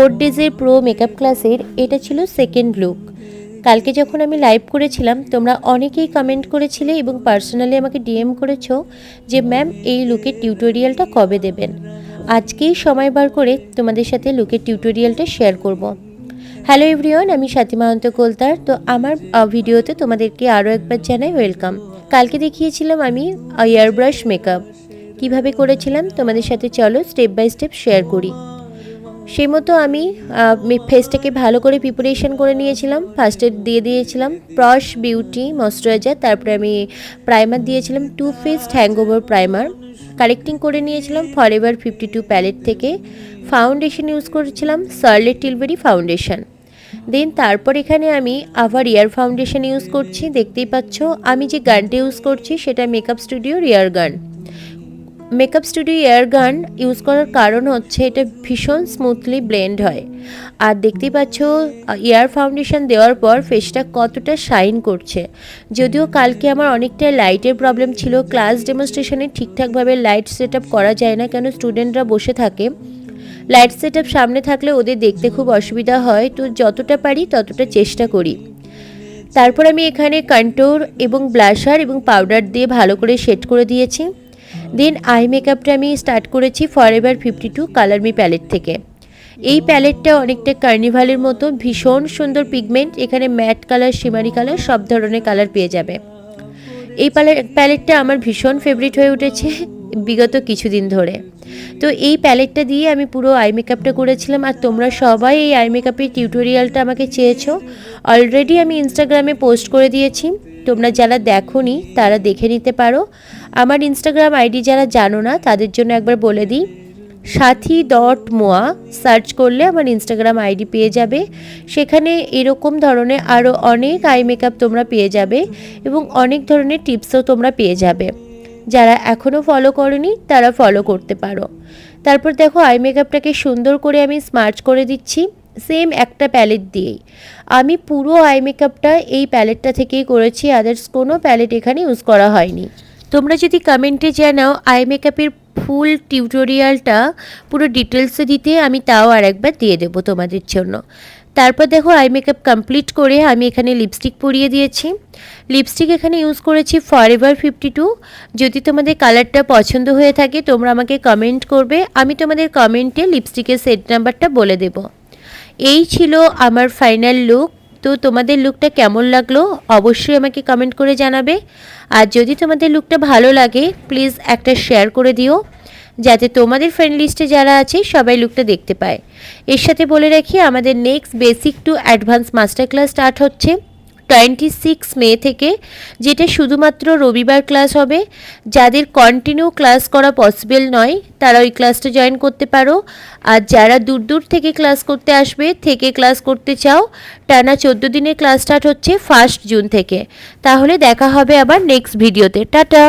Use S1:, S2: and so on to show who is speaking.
S1: Four ডেজের pro makeup ক্লাসের এটা ছিল সেকেন্ড লুক কালকে যখন আমি লাইভ করেছিলাম, তোমরা অনেকেই কমেন্ট করেছিলে এবং পার্সোনালি আমাকে ডিএম করেছ যে ম্যাম এই লুকের টিউটোরিয়ালটা কবে দেবেন? আজকেই সময় বার করে তোমাদের সাথে লুকের টিউটোরিয়ালটা শেয়ার করব। হ্যালো এভরিওয়ান আমি সাথী মাহন্ত কোলতার তো আমার ভিডিওতে তোমাদেরকে আরও একবার জানাই ওয়েলকাম কালকে দেখিয়েছিলাম আমি এয়ার ব্রাশ মেকআপ কীভাবে করেছিলাম? তোমাদের সাথে চলো স্টেপ বাই স্টেপ শেয়ার করি। সেই মতো আমি ফেসটাকে ভালো করে প্রিপারেশন করে নিয়েছিলাম। ফার্স্ট এড দিয়ে দিয়েছিলাম। প্রশ বিউটি ময়শ্চারাইজার তারপরে আমি প্রাইমার দিয়েছিলাম Too Faced Hangover primer correcting করে নিয়েছিলাম ফরএভার ফিফটি টু প্যালেট থেকে। ফাউন্ডেশন ইউজ করেছিলাম সার্লেট টিলবেরি ফাউন্ডেশন দেন তারপর এখানে আমি আবার ইয়ার ফাউন্ডেশন ইউজ করছি। দেখতেই পাচ্ছ, আমি যে গানটা ইউজ করছি, সেটা makeup studio rear gun makeup studio air gun use করার কারণ হচ্ছে এটা ভীষণ স্মুথলি ব্লেন্ড হয়। আর দেখতেই পাচ্ছ, এয়ার ফাউন্ডেশন দেওয়ার পর ফেসটা কতটা শাইন করছে। যদিও কালকে আমার অনেকটা লাইটের প্রবলেম ছিল ক্লাস ডেমনস্ট্রেশনে ঠিকঠাকভাবে লাইট সেট করা যায় না কেন স্টুডেন্টরা বসে থাকে। লাইট সেট সামনে থাকলে ওদের দেখতে খুব অসুবিধা হয়, তো যতটা পারি ততটা চেষ্টা করি। তারপর আমি এখানে কন্ট্রোর এবং ব্লাশার এবং পাউডার দিয়ে ভালো করে সেট করে দিয়েছি। দেন আই মেকআপটা আমি স্টার্ট করেছি for ever fifty two colour me palette থেকে। এই প্যালেটটা অনেকটা কার্নিভালের মতো ভীষণ সুন্দর পিগমেন্ট এখানে ম্যাট কালার শিমারি কালার সব ধরনের কালার পেয়ে যাবে। এই প্যালেটটা আমার ভীষণ ফেভারিট হয়ে উঠেছে বিগত কিছুদিন ধরে। তো এই প্যালেটটা দিয়ে আমি পুরো আই মেকআপটা করেছিলাম আর তোমরা সবাই এই আই মেকআপের টিউটোরিয়ালটা আমাকে চেয়েছো। অলরেডি আমি ইনস্টাগ্রামে পোস্ট করে দিয়েছি তোমরা যারা দেখোনি তারা দেখে নিতে পারো। আমার ইনস্টাগ্রাম আইডি যারা জানো না, তাদের জন্য একবার বলে দিই সাথী ডট মোয়া সার্চ করলে আমার ইনস্টাগ্রাম আইডি পেয়ে যাবে। সেখানে এরকম ধরনের আরও অনেক আই মেকআপ তোমরা পেয়ে যাবে এবং অনেক ধরনের টিপসও তোমরা পেয়ে যাবে। যারা এখনও ফলো করনি, তারা ফলো করতে পারো। তারপর দেখো আই মেকআপটাকে সুন্দর করে আমি স্মার্চ করে দিচ্ছি সেম একটা প্যালেট দিয়েই। আমি পুরো আই মেকআপটা এই প্যালেটটা থেকেই করেছি আদার্স কোনো প্যালেট এখানে ইউজ করা হয়নি। তোমরা যদি কমেন্টে জানাও আই মেকআপের ফুল টিউটোরিয়ালটা পুরো ডিটেলসে দিতে আমি তাও আর একবার দিয়ে দেবো তোমাদের জন্য। তারপর দেখো আই মেকআপ কমপ্লিট করে আমি এখানে লিপস্টিক পরিয়ে দিয়েছি। লিপস্টিক এখানে ইউজ করেছি ফর এভার ফিফটি টু যদি তোমাদের কালারটা পছন্দ হয়ে থাকে, তোমরা আমাকে কমেন্ট করবে। আমি তোমাদের কমেন্টে লিপস্টিকের সেট নাম্বারটা বলে দেবো। এই ছিল আমার ফাইনাল লুক তো তোমাদের লুকটা কেমন লাগল অবশ্যই আমাকে কমেন্ট করে জানাবে। আর যদি তোমাদের লুকটা ভালো লাগে প্লিজ একটা শেয়ার করে দিও, যাতে তোমাদের ফ্রেন্ড লিস্টে যারা আছে, সবাই লুকটা দেখতে পায়। এর সাথে বলে রাখি, আমাদের next basic to advance master class start হচ্ছে। টোয়েন্টি সিক্স মে থেকে, যেটা শুধুমাত্র রবিবার ক্লাস হবে, যাদের কন্টিনিউ ক্লাস করা পসিবল নয়, তারা ওই ক্লাসটা জয়েন করতে পারো। আর যারা দূর দূর থেকে ক্লাস করতে আসবে, থেকে ক্লাস করতে চাও, টানা চোদ্দ দিনের ক্লাস স্টার্ট হচ্ছে ফার্স্ট জুন থেকে। তাহলে দেখা হবে আবার নেক্সট ভিডিওতে টাটা!